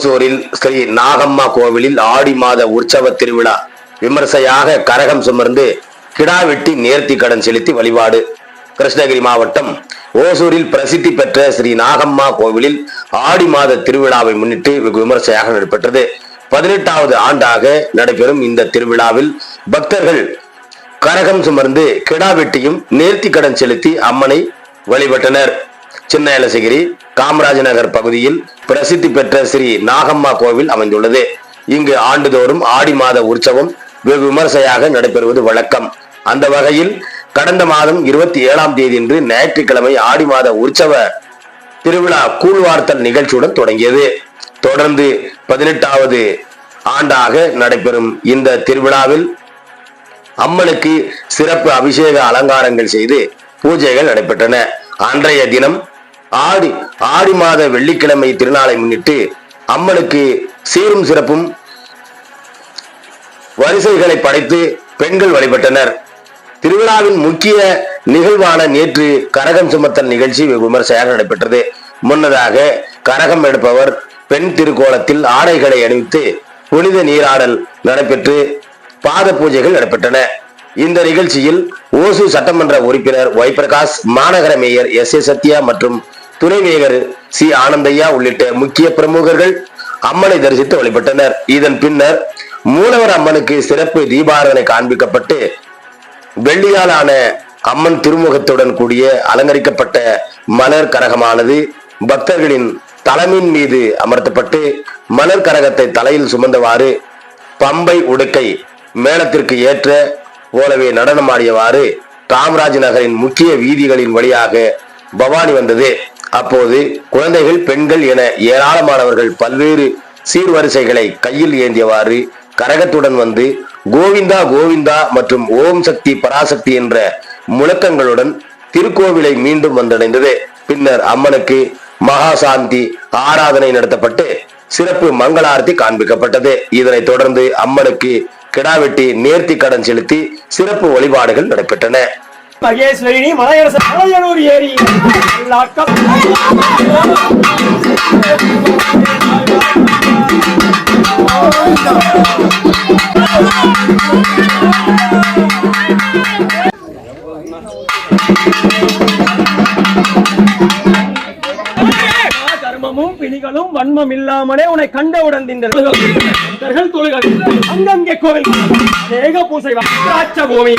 ஓசூரில் ஸ்ரீ நாகம்மா கோவிலில் ஆடி மாத உற்சவ திருவிழா. விமர்சையாக கரகம் சுமர்ந்து கிடா வெட்டி நேர்த்தி கடன் செலுத்தி வழிபாடு. கிருஷ்ணகிரி மாவட்டம் ஓசூரில் பிரசித்தி பெற்ற ஸ்ரீ நாகம்மா கோவிலில் ஆடி மாத திருவிழாவை முன்னிட்டு வெகு விமர்சையாக நடைபெற்றது. பதினெட்டாவது ஆண்டாக நடைபெறும் இந்த திருவிழாவில் பக்தர்கள் கரகம் சுமர்ந்து கிடா வெட்டியும் நேர்த்தி கடன் செலுத்தி அம்மனை வழிபட்டனர். சின்ன ஏலசகிரி காமராஜ் நகர் பகுதியில் பிரசித்தி பெற்ற ஸ்ரீ நாகம்மா கோவில் அமைந்துள்ளது. இங்கு ஆண்டுதோறும் ஆடி மாத உற்சவம் வெகு விமர்சையாக நடைபெறுவது வழக்கம். அந்த வகையில் கடந்த மாதம் இருபத்தி ஏழாம் தேதியன்று ஞாயிற்றுக்கிழமை ஆடி மாத உற்சவ திருவிழா கூழ்வார்த்தல் நிகழ்ச்சியுடன் தொடங்கியது. தொடர்ந்து பதினெட்டாவது ஆண்டாக நடைபெறும் இந்த திருவிழாவில் அம்மனுக்கு சிறப்பு அபிஷேக அலங்காரங்கள் செய்து பூஜைகள் நடைபெற்றன. அன்றைய தினம் ஆடி ஆடி மாத வெள்ளிக்கிழமை திருநாளை முன்னிட்டு அம்மனுக்கு சீரும் சிறப்பும் வரிசைகளை படைத்து பெண்கள் வழிபட்டனர். திருவிழாவின் முக்கிய நிகழ்வான நேற்று கரகம் சுமத்தல் நிகழ்ச்சி விமர்சையாக நடைபெற்றது. முன்னதாக கரகம் எடுப்பவர் பெண் திருக்கோலத்தில் ஆடைகளை அணிவித்து புனித நீராடல் நடைபெற்று பாத பூஜைகள் நடைபெற்றன. இந்த நிகழ்ச்சியில் ஓசூர் சட்டமன்ற உறுப்பினர் ஒய் பிரகாஷ் மாநகர மேயர் எஸ் ஏ சத்யா மற்றும் துணைவேகர் சி ஆனந்தையா உள்ளிட்ட முக்கிய பிரமுகர்கள் அம்மனை தரிசித்து வழிபட்டனர். இதன் பின்னர் மூலவர் அம்மனுக்கு சிறப்பு தீபாராதனை காண்பிக்கப்பட்டு வெள்ளியாலான அம்மன் திருமுகத்துடன் கூடிய அலங்கரிக்கப்பட்ட மலர் கரகமானது பக்தர்களின் தலைமையின் மீது அமர்த்தப்பட்டு மலர் கரகத்தை தலையில் சுமந்தவாறு பம்பை உடுக்கை மேளத்திற்கு ஏற்ற போலவே நடனமாடியவாறு காமராஜ் நகரின் முக்கிய வீதிகளின் வழியாக பவானி வந்தது. அப்போது குழந்தைகள் பெண்கள் என ஏராளமானவர்கள் பல்வேறு சீர்வரிசைகளை கையில் ஏந்தியவாறு கரகத்துடன் வந்து கோவிந்தா கோவிந்தா மற்றும் ஓம் சக்தி பராசக்தி என்ற முழக்கங்களுடன் திருக்கோவிலை மீண்டும் வந்தடைந்தது. பின்னர் அம்மனுக்கு மகாசாந்தி ஆராதனை நடத்தப்பட்டு சிறப்பு மங்களாரத்தி காண்பிக்கப்பட்டது. இதனைத் தொடர்ந்து அம்மனுக்கு கிடாவெட்டி நேர்த்தி கடன் செலுத்தி சிறப்பு வழிபாடுகள் நடைபெற்றன. மகேஸ்வரினி மலையரச மலையனூர் ஏரி. எல்லாக்கம் கர்மமும் பிணிகளும் வன்மம் இல்லாமலே உன்னை கண்டவுடன் தின்றர்கள் தொழுகள் அங்கங்கே கோவில். ஏக பூசை திராட்ச பூமி.